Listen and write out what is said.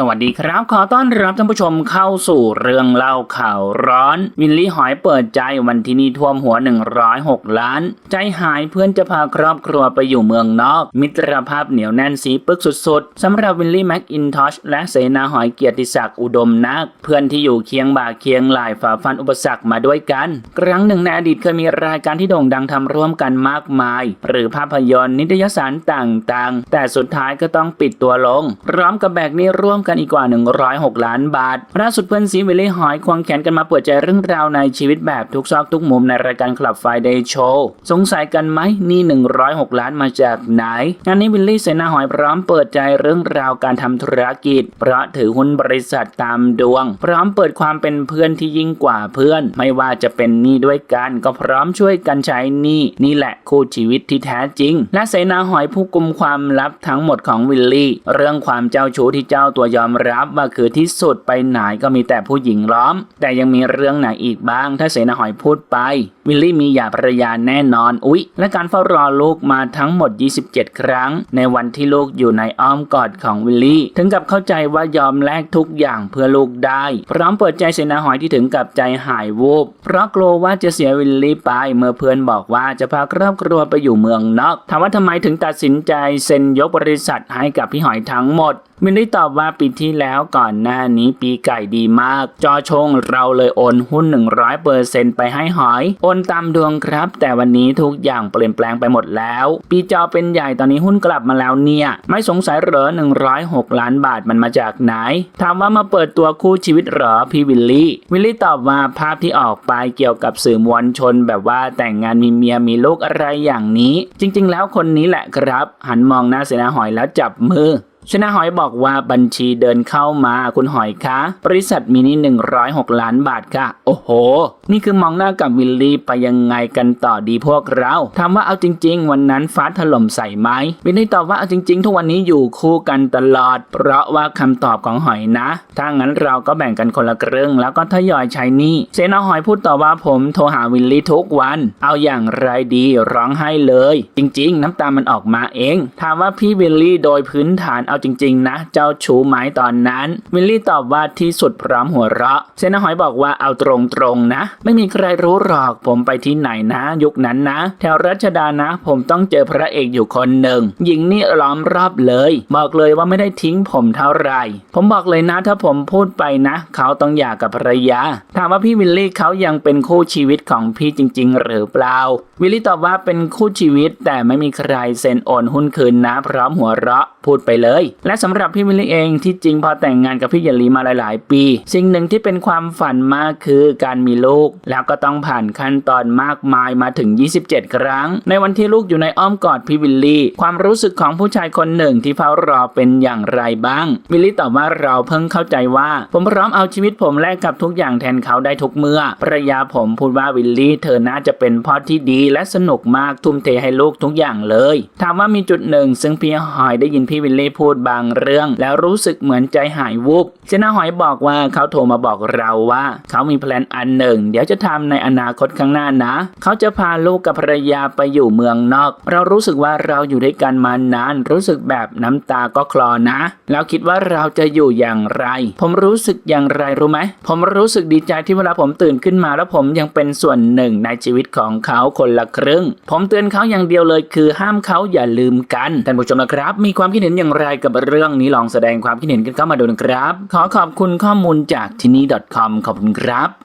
สวัสดีครับ ขอต้อนรับท่านผู้ชมเข้าสู่เรื่องเล่าข่าวร้อน วินลี่หอยเปิดใจวันที่นี่ท่วมหัว 106 ล้าน ใจหายเพื่อนจะพาครอบครัวไปอยู่เมืองนอก มิตรภาพเหนียวแน่นสีปึกสุดๆสำหรับวินลี่แม็กอินทอชและเสนาหอยเกียรติศักดิ์อุดมนัก เพื่อนที่อยู่เคียงบ่าเคียงไหลายฝ่าฟันอุปสรรคมาด้วยกัน ครั้งหนึ่งในอดีตเคยมีรายการที่โด่งดังทำร่วมกันมากมาย หรือภาพยนตร์นิตยสารต่างๆ แต่สุดท้ายก็ต้องปิดตัวลงพร้อมกับแบกนี้ร่วมกันอีกกว่า 106 ล้านบาทล่าสุดเพื่อนซีวิลลี่หอยควงแขนกันมาเปิดใจเรื่องราวในชีวิตแบบทุกซอกทุกมุมในรายการคลับไฟเดย์โชว์สงสัยกันไหมหนี่ 106 ล้านมาจากไหนงานนี้วิลลี่เสนาหอยพร้อมเปิดใจเรื่องราวการทำธุรกิจ เพราะถือหุ้นบริษัทตามดวง พร้อมเปิดความเป็นเพื่อนที่ยิ่งกว่าเพื่อน ไม่ว่าจะเป็นหนี้ด้วยกัน ก็พร้อมช่วยกันใช้หนี้นี่แหละคู่ชีวิตที่แท้จริง และเสนาหอยผู้กุมความลับทั้งหมดของวิลลี่ เรื่องความเจ้าชู้ที่เจ้าตัวยอมรับว่าคือที่สุดไปไหนก็มีแต่ผู้หญิงล้อม แต่ยังมีเรื่องไหนอีกบ้าง ถ้าเสนาหอยพูดไป วิลลี่มีหย่าภรรยาแน่นอน อุ๊ย และการเฝ้ารอลูกมาทั้งหมด 27 ครั้ง ในวันที่ลูกอยู่ในอ้อมกอดของวิลลี่ ถึงกับเข้าใจว่ายอมแลกทุกอย่างเพื่อลูกได้ พร้อมเปิดใจเสนาหอยที่ถึงกับใจหายวูบ เพราะกลัวว่าจะเสียวิลลี่ไป เมื่อเพื่อนบอกว่าจะพาครอบครัวไปอยู่เมืองนอก ถามว่าทำไมถึงตัดสินใจเซ็นยกบริษัทให้กับพี่หอยทั้งหมดวิลลี่ตอบว่าปีที่แล้วก่อนหน้านี้ปีไก่ดีมาก จอชงเราเลยโอนหุ้น 100%ไปให้หอย โอนตามดวงครับ แต่วันนี้ทุกอย่างเปลี่ยนแปลงไปหมดแล้ว ปีจอเป็นใหญ่ตอนนี้หุ้นกลับมาแล้วเนี่ย ไม่สงสัยเหรอ106 ล้านบาทมันมาจากไหนถามว่ามาเปิดตัวคู่ชีวิตเหรอพี่วิลลี่วิลลี่ตอบว่าภาพที่ออกไปเกี่ยวกับสื่อมวลชนแบบว่าแต่งงานมีเมียมีลูกอะไรอย่างนี้ จริง ๆ แล้วคนนี้แหละครับ หันมองหน้าเสนาหอยแล้วจับมือ ชนะหอยบอกว่าบัญชีเดินเข้ามาคุณหอยคะบริษัทมินิ106 ล้านบาทค่ะ โอ้โห นี่คือมองหน้ากับวิลลี่ไปยังไงกันต่อดีพวกเราถามว่าเอาจริง ๆ วันนั้นฟ้าถล่มใส่ไหมวิลลี่ตอบว่าเอาจริง ๆ ทุกวันนี้อยู่คู่กันตลอด เพราะว่าคำตอบของหอยนะ ถ้างั้นเราก็แบ่งกันคนละครึ่งแล้วก็ทยอยใช้นี้เซนาหอยพูดต่อว่าผมโทรหาวิลลี่ทุกวัน เอาอย่างไรดีร้องไห้เลย จริง ๆ น้ำตามันออกมาเองถามว่าพี่วิลลี่โดยพื้นฐานเอาจริงๆนะ เจ้าชู้ไหมตอนนั้น วิลลี่ตอบว่าที่สุดพร้อมหัวเราะ เซนาหอยบอกว่าเอาตรงๆนะ ไม่มีใครรู้หรอกผมไปที่ไหนนะ ยุคนั้นนะ แถวรัชดานะ ผมต้องเจอพระเอกอยู่คนหนึ่งหญิงนี่ล้อมรอบเลย บอกเลยว่าไม่ได้ทิ้งผมเท่าไหร่ ผมบอกเลยนะถ้าผมพูดไปนะ เขาต้องหย่ากับภรรยา ถามว่าพี่วิลลี่เขายังเป็นคู่ชีวิตของพี่จริง ๆ หรือเปล่า วิลลี่ตอบว่าเป็นคู่ชีวิตแต่ไม่มีใครเซ็นโอนหุ้นคืนนะพร้อมหัวเราะพูดไปเลยและสำหรับพี่วิลลี่เองที่จริงพอแต่งงานกับพี่หยลีมาหลาย ๆ ปี สิ่งหนึ่งที่เป็นความฝันมากคือการมีลูก แล้วก็ต้องผ่านขั้นตอนมากมายมาถึง 27 ครั้ง ในวันที่ลูกอยู่ในอ้อมกอดพี่วิลลี่ ความรู้สึกของผู้ชายคนหนึ่งที่เฝ้ารอเป็นอย่างไรบ้าง วิลลี่ตอบว่าเราเพิ่งเข้าใจว่า ผมพร้อมเอาชีวิตผมแลกกับทุกอย่างแทนเขาได้ทุกเมื่อภรรยาผมพูดว่าวิลลี่ เธอน่าจะเป็นพ่อที่ดีและสนุกมากทุ่มเทให้ลูกทุกอย่างเลยถามว่ามีจุดหนึ่ง ซึ่งพี่หอยได้ยินพี่วิลลี่พูดดบางเรื่อง แล้วรู้สึกเหมือนใจหายวูบเจน่าหอยบอกว่าเขาโทรมาบอกเราว่า เขามีแพลนอันหนึ่ง เดี๋ยวจะทำในอนาคตข้างหน้านะ เขาจะพาลูกกับภรรยาไปอยู่เมืองนอก เรารู้สึกว่าเราอยู่ด้วยกันมานาน รู้สึกแบบน้ำตาก็คลอนะ แล้วคิดว่าเราจะอยู่อย่างไร ผมรู้สึกอย่างไรรู้ไหม ผมรู้สึกดีใจที่เวลาผมตื่นขึ้นมาแล้วผมยังเป็นส่วนหนึ่งในชีวิตของเขาคนละครึ่ง ผมเตือนเขาอย่างเดียวเลยคือห้ามเขาอย่าลืมกัน ท่านผู้ชมนะครับ มีความคิดเห็นอย่างไรกับเรื่องนี้ลองแสดงความคิดเห็นกันเข้ามาดูนะครับ ขอขอบคุณข้อมูลจากที่นี่ .com ขอบคุณครับ